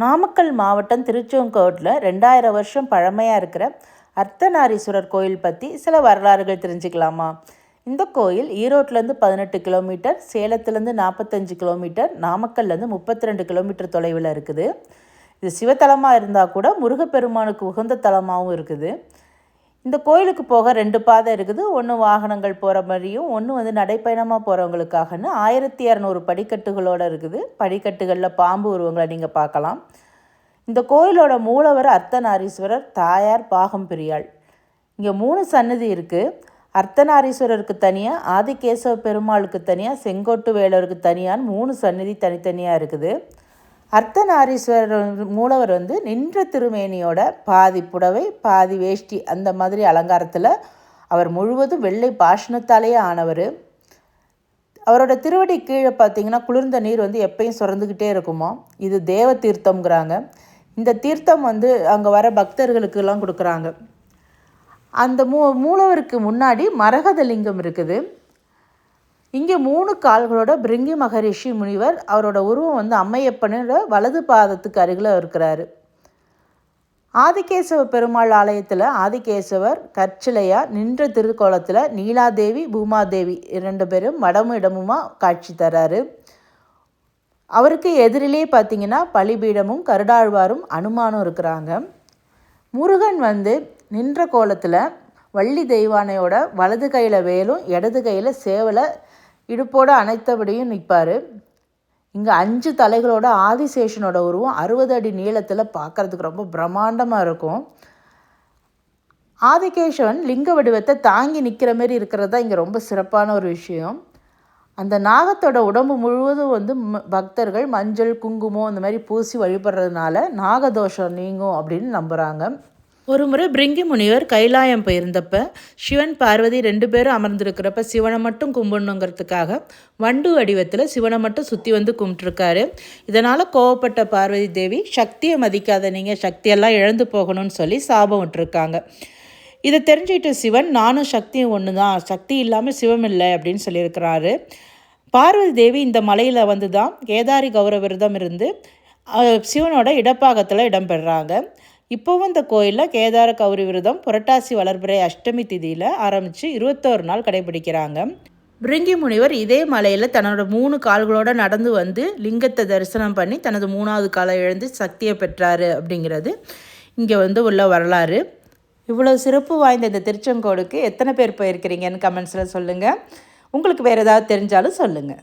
நாமக்கல் மாவட்டம் திருச்செங்கோட்டில் ரெண்டாயிரம் வருஷம் பழமையாக இருக்கிற அர்த்தநாரீஸ்வரர் கோயில் பற்றி சில வரலாறுகள் தெரிஞ்சுக்கலாமா? இந்த கோயில் ஈரோட்டிலேருந்து பதினெட்டு கிலோமீட்டர் சேலத்துலேருந்து நாற்பத்தஞ்சு கிலோமீட்டர் நாமக்கல்லேருந்து முப்பத்தி ரெண்டு கிலோமீட்டர் தொலைவில் இருக்குது. இது சிவத்தலமாக இருந்தால் கூட முருகப்பெருமானுக்கு உகந்த தலமாகவும் இருக்குது. இந்த கோயிலுக்கு போக ரெண்டு பாதை இருக்குது. ஒன்று வாகனங்கள் போகிற மாதிரியும் ஒன்று வந்து நடைப்பயணமாக போகிறவங்களுக்காகன்னு ஆயிரத்தி இரநூறு படிக்கட்டுகளோடு இருக்குது. படிக்கட்டுகளில் பாம்பு உருவங்களை நீங்கள் பார்க்கலாம். இந்த கோயிலோட மூலவர் அர்த்தநாரீஸ்வரர் தாயார் பாகம் பிரியாள். இங்கே மூணு சன்னதி இருக்குது அர்த்தநாரீஸ்வரருக்கு தனியாக ஆதிகேசவ பெருமாளுக்கு தனியாக செங்கோட்டு வேலருக்கு தனியான்னு மூணு சன்னதி தனித்தனியாக இருக்குது. அர்த்தநாரீஸ்வரர் மூலவர் வந்து நின்ற திருமேனியோட பாதி புடவை பாதி வேஷ்டி அந்த மாதிரி அலங்காரத்தில் அவர் முழுவதும் வெள்ளை பாஷணத்தாலேயே ஆனவர். அவரோட திருவடி கீழே பார்த்தீங்கன்னா குளிர்ந்த நீர் வந்து எப்பயும் சுரந்துக்கிட்டே இருக்குமா? இது தேவ தீர்த்தம்ங்கிறாங்க. இந்த தீர்த்தம் வந்து அங்கே வர பக்தர்களுக்கெல்லாம் கொடுக்குறாங்க. அந்த மூ மூலவருக்கு முன்னாடி மரகத லிங்கம் இருக்குது. இங்கே மூணு கால்களோட பிரிங்கி மகரிஷி முனிவர் அவரோட உருவம் வந்து அம்மையப்பனோட வலது பாதத்துக்கு அருகில் இருக்கிறாரு. ஆதிகேசவ பெருமாள் ஆலயத்தில் ஆதிகேசவர் கற்சிலையாக நின்ற திருக்கோலத்தில் நீலாதேவி பூமாதேவி இரண்டு பேரும் மடமும் இடமுமா காட்சி தராரு. அவருக்கு எதிரிலே பார்த்தீங்கன்னா பலிபீடமும் கருடாழ்வாரும் அனுமானம் இருக்கிறாங்க. முருகன் வந்து நின்ற கோலத்தில் வள்ளி தெய்வானையோட வலது கையில் வேலும் இடது கையில் சேவலை இடுப்போடு அனைத்தபடியும் நிற்பார். இங்கே அஞ்சு தலைகளோட ஆதிசேஷனோட உருவம் அறுபது அடி நீளத்தில் பார்க்குறதுக்கு ரொம்ப பிரம்மாண்டமாக இருக்கும். ஆதிகேஷவன் லிங்க வடிவத்தை தாங்கி நிற்கிற மாரி இருக்கிறது தான் இங்கே ரொம்ப சிறப்பான ஒரு விஷயம். அந்த நாகத்தோட உடம்பு முழுவதும் வந்து பக்தர்கள் மஞ்சள் குங்குமம் இந்த மாதிரி பூசி வழிபடுறதுனால நாகதோஷம் நீங்கும் அப்படின்னு நம்புகிறாங்க ஒரு முறை பிரிங்கி முனிவர் கைலாயம் போயிருந்தப்ப சிவன் பார்வதி ரெண்டு பேரும் அமர்ந்திருக்கிறப்ப சிவனை மட்டும் கும்பிடணுங்கிறதுக்காக வண்டு வடிவத்தில் சிவனை மட்டும் சுற்றி வந்து கும்பிட்டுருக்காரு. இதனால் கோவப்பட்ட பார்வதி தேவி சக்தியை மதிக்காத நீங்கள் சக்தியெல்லாம் இழந்து போகணும்னு சொல்லி சாபம் விட்டுருக்காங்க. இதை தெரிஞ்சுக்கிட்ட சிவன் நானும் சக்தியும் ஒன்று தான் சக்தி இல்லாமல் சிவம் இல்லை அப்படின்னு சொல்லியிருக்கிறாரு. பார்வதி தேவி இந்த மலையில் வந்து தான் கேதாரி கௌரவ விரதம் இருந்து சிவனோட இடப்பாகத்தில் இடம்பெறாங்க இப்போவும் இந்த கோயிலில் கேதார கௌரி விரதம் புரட்டாசி வளர்பிறை அஷ்டமி திதியில் ஆரம்பித்து இருபத்தோரு நாள் கடைபிடிக்கிறாங்க. பிரிங்கி முனிவர் இதே மலையில் தன்னோட மூணு கால்களோடு நடந்து வந்து லிங்கத்தை தரிசனம் பண்ணி தனது மூணாவது காலை எழுந்து சக்தியை பெற்றாரு அப்படிங்கிறது இங்கே வந்து உள்ள வரலாறு. இவ்வளோ சிறப்பு வாய்ந்த இந்த திருச்செங்கோடுக்கு எத்தனை பேர் போயிருக்கிறீங்கன்னு கமெண்ட்ஸில் சொல்லுங்கள் உங்களுக்கு வேறு ஏதாவது தெரிஞ்சாலும் சொல்லுங்கள்